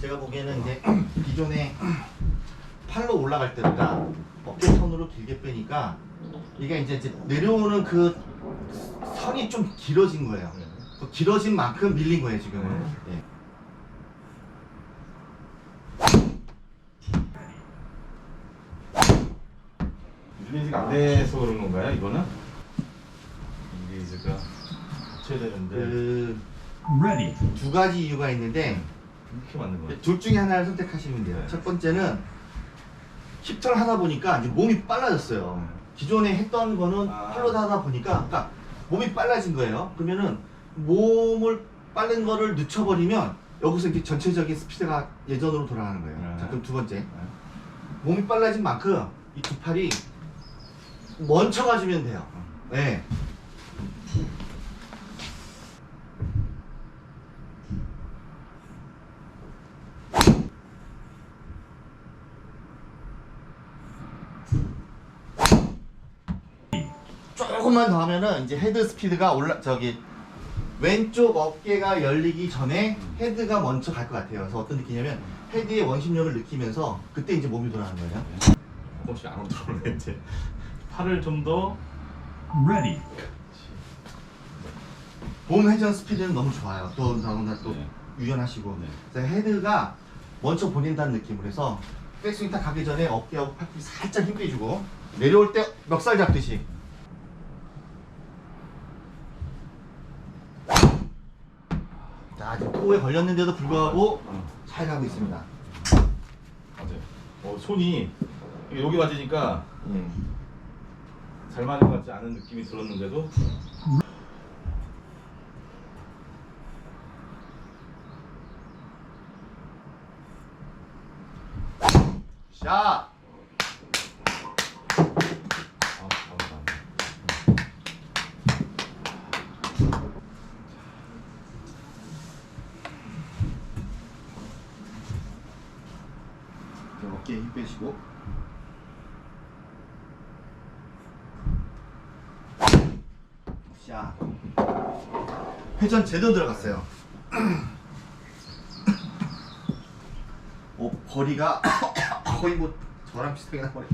제가 보기에는 이제 기존에 팔로 올라갈 때보다 어깨 턴으로 길게 빼니까 이게 이제, 이제 내려오는 그 선이 좀 길어진 거예요. 그 길어진 만큼 밀린 거예요 지금은. 예. 릴리즈가 안 돼서 그런 건가요? 이거는? 릴리즈가 붙여야 되는데 그 Ready. 두 가지 이유가 있는데 이렇게 만든 거예요. 둘 중에 하나를 선택하시면 돼요. 네. 첫 번째는 힙턴 하다 보니까 이제 몸이 빨라졌어요. 기존에 했던 거는 아. 팔로 하다 보니까 그러니까 몸이 빨라진 거예요. 그러면은 몸을 빠른 거를 늦춰버리면 여기서 이제 전체적인 스피드가 예전으로 돌아가는 거예요. 네. 자, 그럼 두 번째. 네. 몸이 빨라진 만큼 이 두 팔이 멈춰가주면 돼요. 네. 조금만 더 하면은 이제 헤드 스피드가 올라 저기 왼쪽 어깨가 열리기 전에 헤드가 먼저 갈 것 같아요. 그래서 어떤 느낌이냐면 헤드의 원심력을 느끼면서 그때 이제 몸이 돌아가는 거예요. 조금씩 안으로 들어오네 이제. 팔을 좀 더 Ready. 몸 회전 스피드는 너무 좋아요. 또 더군다나 또 네. 유연하시고 네. 그래서 헤드가 먼저 보낸다는 느낌으로 해서 백스윙 딱 가기 전에 어깨하고 팔꿈치 살짝 힘 빼주고 내려올 때 멱살 잡듯이 자 지금 토에 걸렸는데도 불구하고 어, 잘 가고 있습니다. 맞아요. 어, 손이 이게 여기 맞으니까 예. 잘 맞는 것 같지 않은 느낌이 들었는데도 샷! 아, 감사합니다. 자, 어깨에 힘 빼시고. 샷 회전 제대로 들어갔어요. 어, 거리가 거의 뭐 저랑 비슷하게 나버려